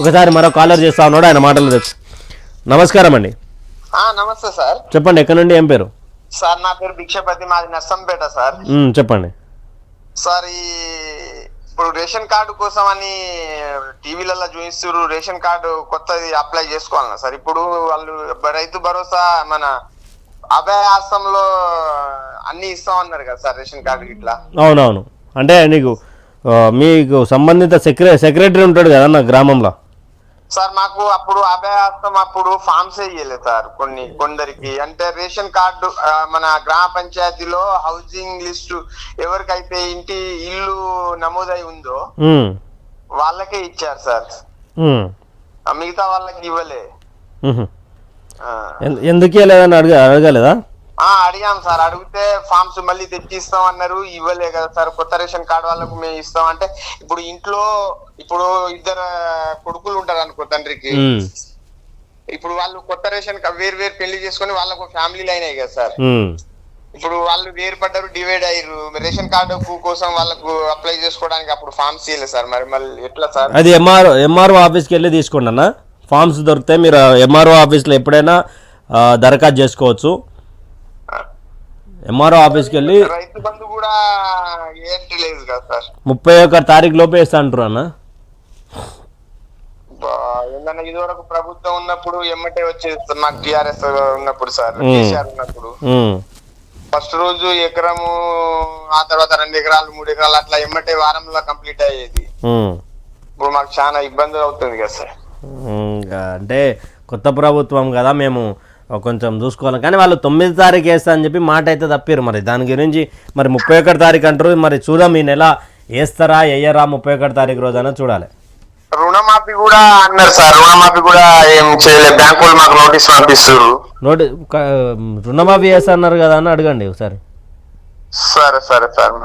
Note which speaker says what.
Speaker 1: ఒకసారి మరో కాలర్ చేస్తా ఉన్నాడు ఆయన మాటలు తెలుసు నమస్కారం అండి.
Speaker 2: నమస్తే సార్.
Speaker 1: చెప్పండి ఎక్కడి నుండి ఏం పేరు?
Speaker 2: సార్ నా పేరు భిక్షపతి మాది నర్సంపేట సార్.
Speaker 1: చెప్పండి.
Speaker 2: సార్ ఈ ఇప్పుడు రేషన్ కార్డు కోసం అని టీవీలలో చూపిస్తారు రేషన్ కార్డు కొత్తది అప్లై చేసుకోవాలన్నా సార్. ఇప్పుడు వాళ్ళు రైతు భరోసా మన అభయ ఆశ్రమంలో అన్ని ఇస్తాం అన్నారు కదా సార్ రేషన్ కార్డు ఇట్లా
Speaker 1: అవునవును. అంటే నీకు మీకు సంబంధిత సెక్రె సెక్రటరీ ఉంటాడు కదా నా గ్రామంలో.
Speaker 2: సార్ మాకు అప్పుడు అభయాస్తం అప్పుడు ఫామ్స్ ఇయ్యలేదు సార్ కొన్ని కొందరికి. అంటే రేషన్ కార్డు మన గ్రామ పంచాయతీలో హౌసింగ్ లిస్టు ఎవరికైతే ఇంటి ఇల్లు నమోదై ఉందో వాళ్ళకే ఇచ్చారు సార్. మిగతా వాళ్ళకి ఇవ్వలే.
Speaker 1: ఎందుకు అడగ అడగలేదా?
Speaker 2: అడిగాం సార్. అడిగితే ఫామ్స్ మళ్ళీ తెచ్చి ఇస్తాం అన్నారు ఇవ్వలే కదా సార్. కొత్త రేషన్ కార్డు వాళ్ళకు మేము ఇస్తాం. అంటే ఇప్పుడు ఇంట్లో ఇప్పుడు ఇద్దరు కొడుకులు ఉంటారు అనుకో తండ్రికి. ఇప్పుడు వాళ్ళు కొత్త రేషన్ వేరు వేరు పెళ్ళి చేసుకొని వాళ్ళకు ఫ్యామిలీలు అయినాయి కదా సార్. ఇప్పుడు వాళ్ళు వేరు పడ్డారు డివైడ్ అయ్యారు. రేషన్ కార్డు కోసం వాళ్ళకు అప్లై చేసుకోవడానికి అప్పుడు ఫామ్స్ ఇవ్వలేదు సార్. మరి మళ్ళీ ఎట్లా సార్?
Speaker 1: అది ఎంఆర్ఓ ఎంఆర్ఓ ఆఫీస్కి వెళ్ళి తీసుకోండి అన్న. ఫామ్స్ దొరికితే మీరు ఎంఆర్ఓ ఆఫీస్లో ఎప్పుడైనా దరఖాస్తు చేసుకోవచ్చు. ఎంఆర్ఓ ఆఫీస్కి వెళ్ళి
Speaker 2: రైతు బంధు కూడా ఏంటి లేదు కదా సార్.
Speaker 1: ముప్పై ఒక్క తారీఖు లోపే ఇస్తా అంటారు అన్న
Speaker 2: ఇది వరకు ప్రభుత్వం ఉన్నప్పుడు ఎమ్మటే వచ్చేది మాకు టిఆర్ఎస్ ఉన్నప్పుడు సార్. కేసీఆర్ ఉన్నప్పుడు. ఫస్ట్ రోజు ఎకరము ఆ తర్వాత రెండు ఎకరాలు మూడు ఎకరాలు అట్లా ఎమ్మటే వారంలో కంప్లీట్ అయ్యేది. ఇప్పుడు మాకు చాలా ఇబ్బంది అవుతుంది కదా సార్.
Speaker 1: అంటే కొత్త ప్రభుత్వం కదా మేము. కొంచెం చూసుకోవాలి. కానీ వాళ్ళు తొమ్మిది తారీఖు వేస్తా అని చెప్పి మాట అయితే తప్పారు మరి. దాని గురించి మరి ముప్పై ఒకటి తారీఖు అంటారు. మరి చూద్దాం ఈ నెల వేస్తారా వేయరా ముప్పై ఒకటి తారీఖు రోజైనా చూడాలి.
Speaker 2: రుణమాఫీ కూడా అన్నారు సార్. రుణమాఫీ కూడా ఏం చేయలేదు. బ్యాంకు వాళ్ళు మాకు నోటీస్ పంపిస్తారు
Speaker 1: నోటి రుణమాఫీ వేస్తా అన్నారు కదా అని అడగండి ఒకసారి.
Speaker 2: సరే సరే సార్.